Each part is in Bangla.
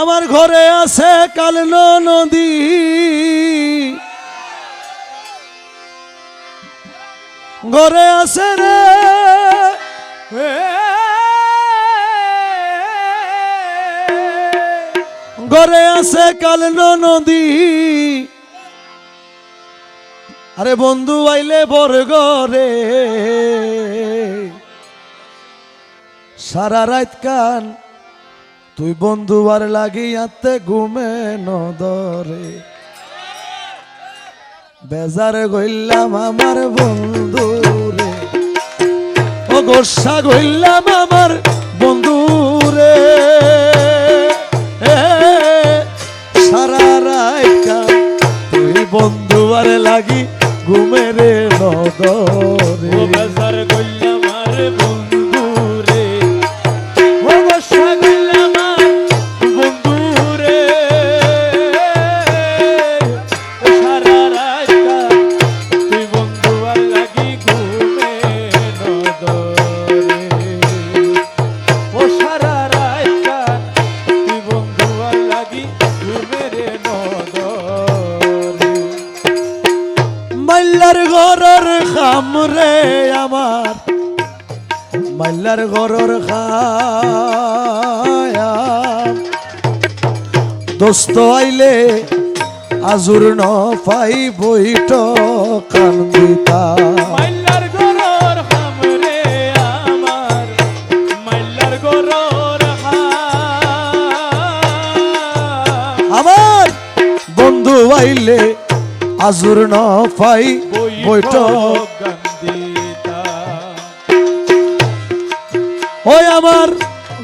আমার ঘরে আছে কালন নদী। ঘরে আছে রে। ঘরে আছে কালন নদী। আরে বন্ধু, আইলে বর ঘরে। সারা রাত কান তুই বন্ধু আর লাগিয়াতে ঘুমে নদরে। বেজার গইলাম আমার বন্ধু রে ও গোসা গইলাম আমার বন্ধু রে সারা রাত কান তুই বন্ধু আর লাগি ঘুমে রে নদরে। আর লাগি ঘুমে রে নদরে মাল্লার ঘরের খাম রে আমার মাল্লার ঘরের খায়াম দোস্ত আইলে আজুর ন পাই বইট কান্দিতা আইলে আজুর ন পাই ওই আমার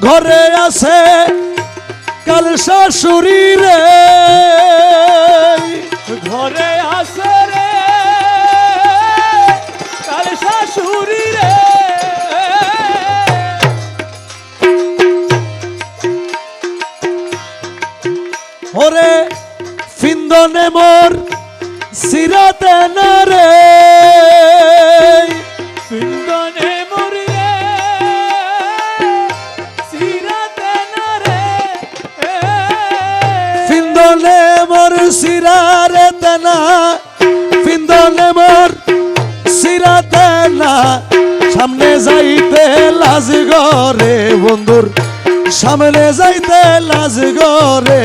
ঘরে আছে কাল শাশুড়ি রে। ঘরে আসে রে কাল শাশুড়ি রে। ওরে ফিন্দনে মোর সিরাতে না রে। সুন্দনে মরিয়ে সিরাতে না ফিন্দনে মোর সিরারে তেনা ফিন্দনে মোর সিরাতে না। সামনে যাইতে লাজ গরে বন্ধুর সামনে যাইতে লাজ গরে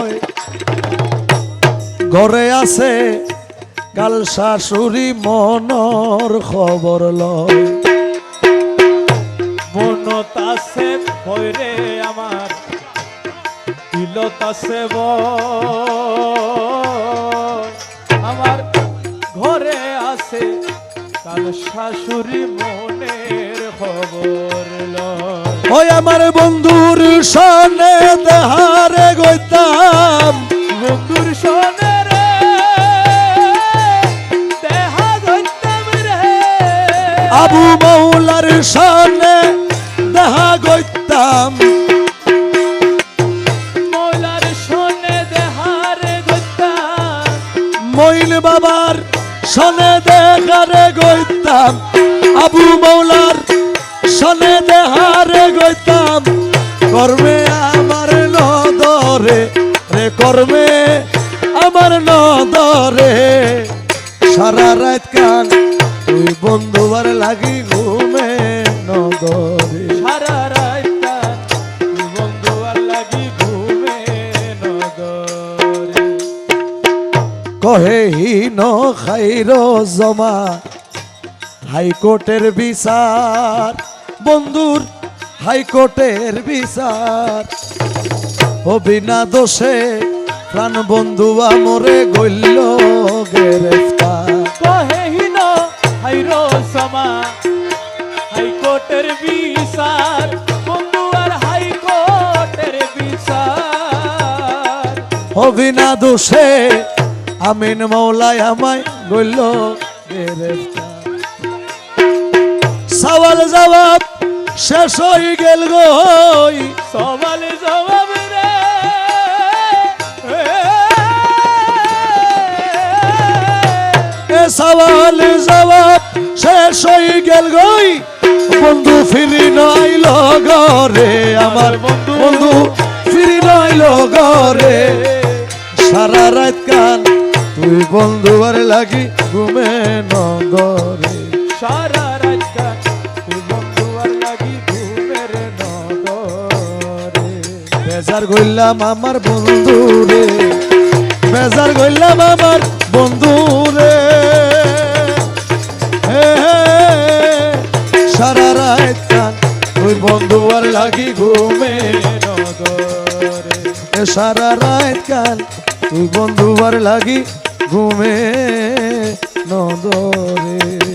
ঘরে আছে কাল শাশুড়ি মনর খবর লয়। মনত আছে ভয়রে আমার দিলত আছে। আমার ঘরে আছে কাল শাশুড়ি মনের খবর লয়। ওই আমার বন্ধুর সনে দেহারে গইতাম। সনে দেহা গইতাম দেহারে ধরতাম মইল বাবার সনে দেখারে গইতাম আবু মৌলার সনে দেহারে গইতাম কর্মে আমার নদরে রে কর্মে আমার নদরে। সারা রাত কান তুই বন্ধুবার লাগি ঘুমে নদরে সারা রাইতা বন্ধু লাগি ঘুমে নগরে? কহে হীন খাইর জমা হাইকোর্টের বিচার বন্ধুর হাইকোর্টের বিচার। অবিনা দোষে প্রাণ বন্ধু আমরে গইল অভিনা দোষে আমিন মৌলাই আমায় গইল সওয়াল জবাব শেষ হয়ে গেল গই সওয়াল জবাব রে সওয়াল জবাব শেষ হয়ে গেল গই বন্ধু ফিরি নইল ঘরে আমার বন্ধু। বন্ধু ফিরি নইল ঘরে সারা রাত কান তুই বন্ধু আর লাগি ঘুমে নগরে। সারা রাত কান তুই বন্ধু আর লাগি ঘুমের নগরে। বেজার গইলাম আমার বন্ধু রে বেজার গইলাম আমার বন্ধু রে। সারা রাত কান তুই বন্ধু আর লাগি ঘুমে নগরে। সারা রাত কান তুই বন্ধু আর লাগি ঘুমে নদরে।